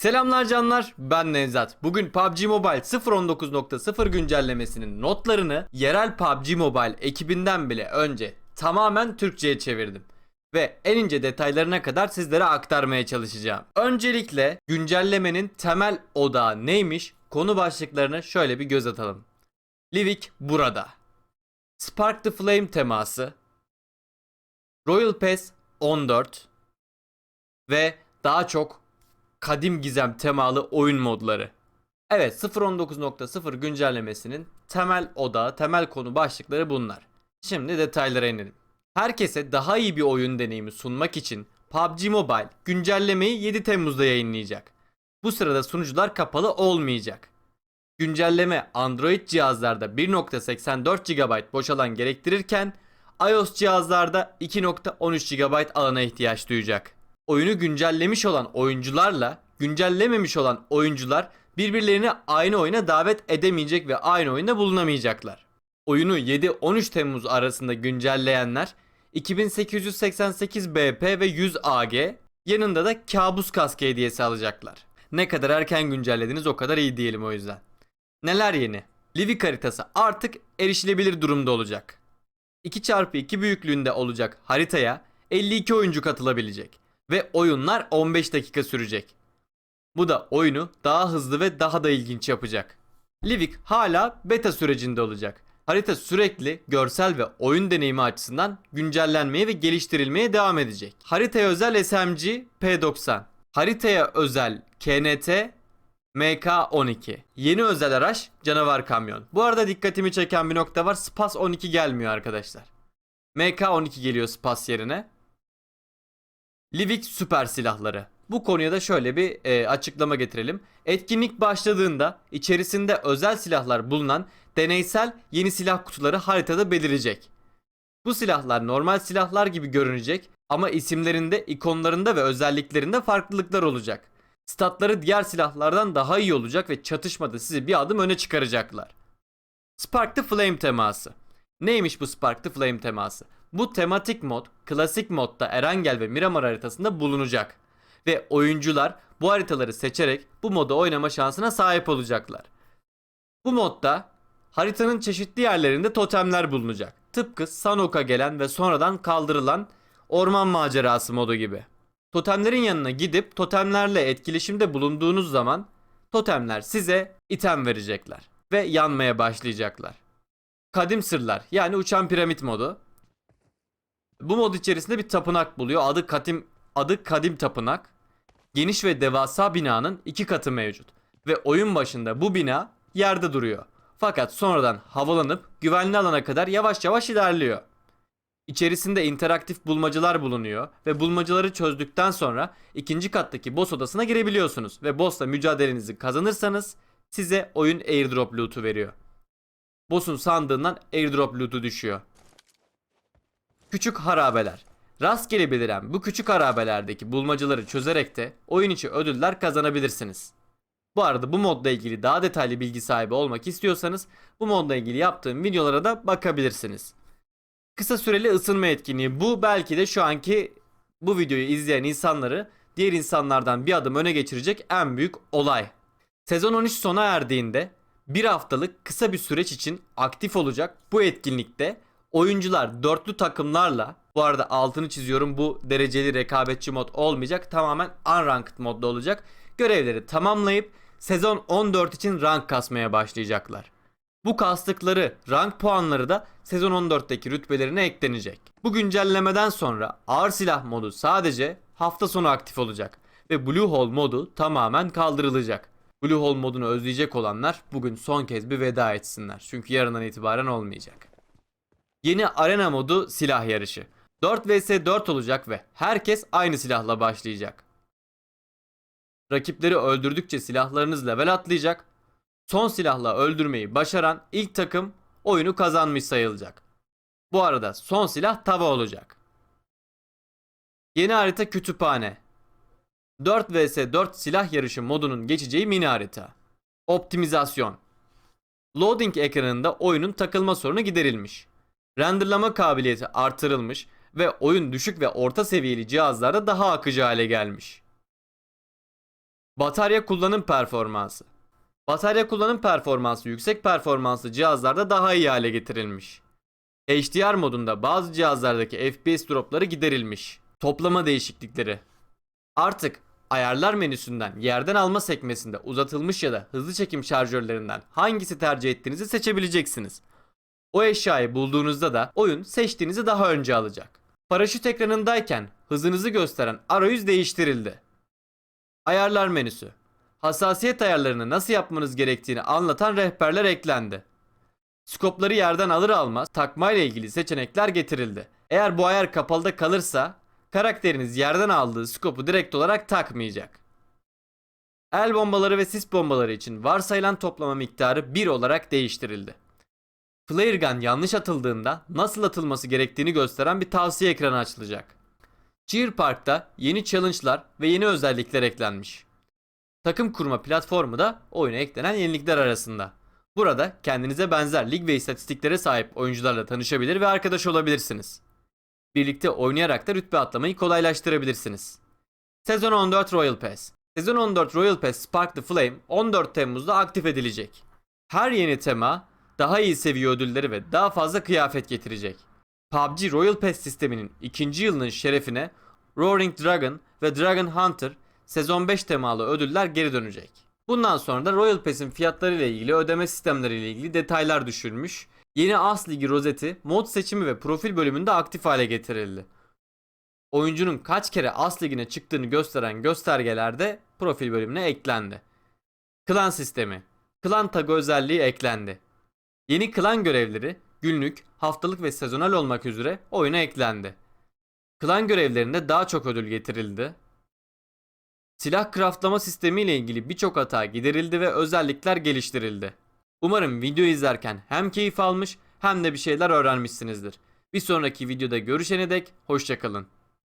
Selamlar canlar ben Nevzat. Bugün PUBG Mobile 0.19.0 güncellemesinin notlarını yerel PUBG Mobile ekibinden bile önce tamamen Türkçe'ye çevirdim. Ve en ince detaylarına kadar sizlere aktarmaya çalışacağım. Öncelikle güncellemenin temel odağı neymiş konu başlıklarına şöyle bir göz atalım. Livik burada. Spark the Flame teması. Royal Pass 14 ve daha çok kadim gizem temalı oyun modları. Evet 0.19.0 güncellemesinin temel odağı, temel konu başlıkları bunlar. Şimdi detaylara inelim. Herkese daha iyi bir oyun deneyimi sunmak için PUBG Mobile güncellemeyi 7 Temmuz'da yayınlayacak. Bu sırada sunucular kapalı olmayacak. Güncelleme Android cihazlarda 1.84 GB boş alan gerektirirken iOS cihazlarda 2.13 GB alana ihtiyaç duyacak. Oyunu güncellemiş olan oyuncularla güncellememiş olan oyuncular birbirlerini aynı oyuna davet edemeyecek ve aynı oyunda bulunamayacaklar. Oyunu 7-13 Temmuz arasında güncelleyenler 2888 BP ve 100 AG yanında da kabus kaskı hediyesi alacaklar. Ne kadar erken güncellediniz o kadar iyi diyelim o yüzden. Neler yeni? Livik haritası artık erişilebilir durumda olacak. 2x2 büyüklüğünde olacak haritaya 52 oyuncu katılabilecek ve oyunlar 15 dakika sürecek. Bu da oyunu daha hızlı ve daha da ilginç yapacak. Livik hala beta sürecinde olacak. Harita sürekli görsel ve oyun deneyimi açısından güncellenmeye ve geliştirilmeye devam edecek. Haritaya özel SMG P90, haritaya özel KNT MK12. Yeni özel araç canavar kamyon. Bu arada dikkatimi çeken bir nokta var. Spas 12 gelmiyor arkadaşlar. MK12 geliyor Spas yerine. Livik süper silahları. Bu konuya da şöyle bir e, açıklama getirelim. Etkinlik başladığında içerisinde özel silahlar bulunan deneysel yeni silah kutuları haritada belirecek. Bu silahlar normal silahlar gibi görünecek ama isimlerinde, ikonlarında ve özelliklerinde farklılıklar olacak. Statları diğer silahlardan daha iyi olacak ve çatışmada sizi bir adım öne çıkaracaklar. Spark the Flame teması. Neymiş bu Spark the Flame teması? Bu tematik mod klasik modda Erangel ve Miramar haritasında bulunacak. Ve oyuncular bu haritaları seçerek bu moda oynama şansına sahip olacaklar. Bu modda haritanın çeşitli yerlerinde totemler bulunacak. Tıpkı Sanok'a gelen ve sonradan kaldırılan orman macerası modu gibi. Totemlerin yanına gidip totemlerle etkileşimde bulunduğunuz zaman totemler size item verecekler ve yanmaya başlayacaklar. Kadim sırlar yani uçan piramit modu. Bu mod içerisinde bir tapınak buluyor. Adı kadim adı kadim tapınak. Geniş ve devasa binanın iki katı mevcut ve oyun başında bu bina yerde duruyor. Fakat sonradan havalanıp güvenli alana kadar yavaş yavaş ilerliyor. İçerisinde interaktif bulmacalar bulunuyor ve bulmacaları çözdükten sonra ikinci kattaki boss odasına girebiliyorsunuz ve boss'la mücadelenizi kazanırsanız size oyun airdrop loot'u veriyor. Boss'un sandığından airdrop loot'u düşüyor. Küçük harabeler. Rastgele beliren bu küçük harabelerdeki bulmacaları çözerek de oyun içi ödüller kazanabilirsiniz. Bu arada bu modla ilgili daha detaylı bilgi sahibi olmak istiyorsanız bu modla ilgili yaptığım videolara da bakabilirsiniz. Kısa süreli ısınma etkinliği bu belki de şu anki bu videoyu izleyen insanları diğer insanlardan bir adım öne geçirecek en büyük olay. Sezon 13 sona erdiğinde bir haftalık kısa bir süreç için aktif olacak bu etkinlikte oyuncular dörtlü takımlarla bu arada altını çiziyorum bu dereceli rekabetçi mod olmayacak tamamen unranked modda olacak görevleri tamamlayıp sezon 14 için rank kasmaya başlayacaklar. Bu kastıkları rank puanları da sezon 14'teki rütbelerine eklenecek. Bu güncellemeden sonra ağır silah modu sadece hafta sonu aktif olacak ve Blue Hole modu tamamen kaldırılacak. Blue Hole modunu özleyecek olanlar bugün son kez bir veda etsinler. Çünkü yarından itibaren olmayacak. Yeni arena modu silah yarışı. 4 vs 4 olacak ve herkes aynı silahla başlayacak. Rakipleri öldürdükçe silahlarınız level atlayacak. Son silahla öldürmeyi başaran ilk takım oyunu kazanmış sayılacak. Bu arada son silah tava olacak. Yeni harita kütüphane. 4 vs 4 silah yarışı modunun geçeceği mini harita. Optimizasyon. Loading ekranında oyunun takılma sorunu giderilmiş. Renderlama kabiliyeti artırılmış ve oyun düşük ve orta seviyeli cihazlarda daha akıcı hale gelmiş. Batarya kullanım performansı. Batarya kullanım performansı yüksek performanslı cihazlarda daha iyi hale getirilmiş. HDR modunda bazı cihazlardaki FPS dropları giderilmiş. Toplama değişiklikleri. Artık ayarlar menüsünden yerden alma sekmesinde uzatılmış ya da hızlı çekim şarjörlerinden hangisi tercih ettiğinizi seçebileceksiniz. O eşyayı bulduğunuzda da oyun seçtiğinizi daha önce alacak. Paraşüt ekranındayken hızınızı gösteren arayüz değiştirildi. Ayarlar menüsü. Hassasiyet ayarlarını nasıl yapmanız gerektiğini anlatan rehberler eklendi. Skopları yerden alır almaz takmayla ilgili seçenekler getirildi. Eğer bu ayar kapalıda kalırsa karakteriniz yerden aldığı skopu direkt olarak takmayacak. El bombaları ve sis bombaları için varsayılan toplama miktarı 1 olarak değiştirildi. Flare gun yanlış atıldığında nasıl atılması gerektiğini gösteren bir tavsiye ekranı açılacak. Cheer Park'ta yeni challenge'lar ve yeni özellikler eklenmiş. Takım kurma platformu da oyuna eklenen yenilikler arasında. Burada kendinize benzer lig ve istatistiklere sahip oyuncularla tanışabilir ve arkadaş olabilirsiniz. Birlikte oynayarak da rütbe atlamayı kolaylaştırabilirsiniz. Sezon 14 Royal Pass Sezon 14 Royal Pass Spark the Flame 14 Temmuz'da aktif edilecek. Her yeni tema daha iyi seviye ödülleri ve daha fazla kıyafet getirecek. PUBG Royal Pass sisteminin ikinci yılının şerefine Roaring Dragon ve Dragon Hunter sezon 5 temalı ödüller geri dönecek. Bundan sonra da Royal Pass'in fiyatları ile ilgili ödeme sistemleri ile ilgili detaylar düşürmüş. Yeni As Ligi rozeti mod seçimi ve profil bölümünde aktif hale getirildi. Oyuncunun kaç kere As Ligi'ne çıktığını gösteren göstergeler de profil bölümüne eklendi. Klan sistemi. Klan tagı özelliği eklendi. Yeni klan görevleri günlük, haftalık ve sezonal olmak üzere oyuna eklendi. Klan görevlerinde daha çok ödül getirildi. Silah craftlama sistemi ile ilgili birçok hata giderildi ve özellikler geliştirildi. Umarım video izlerken hem keyif almış hem de bir şeyler öğrenmişsinizdir. Bir sonraki videoda görüşene dek hoşçakalın.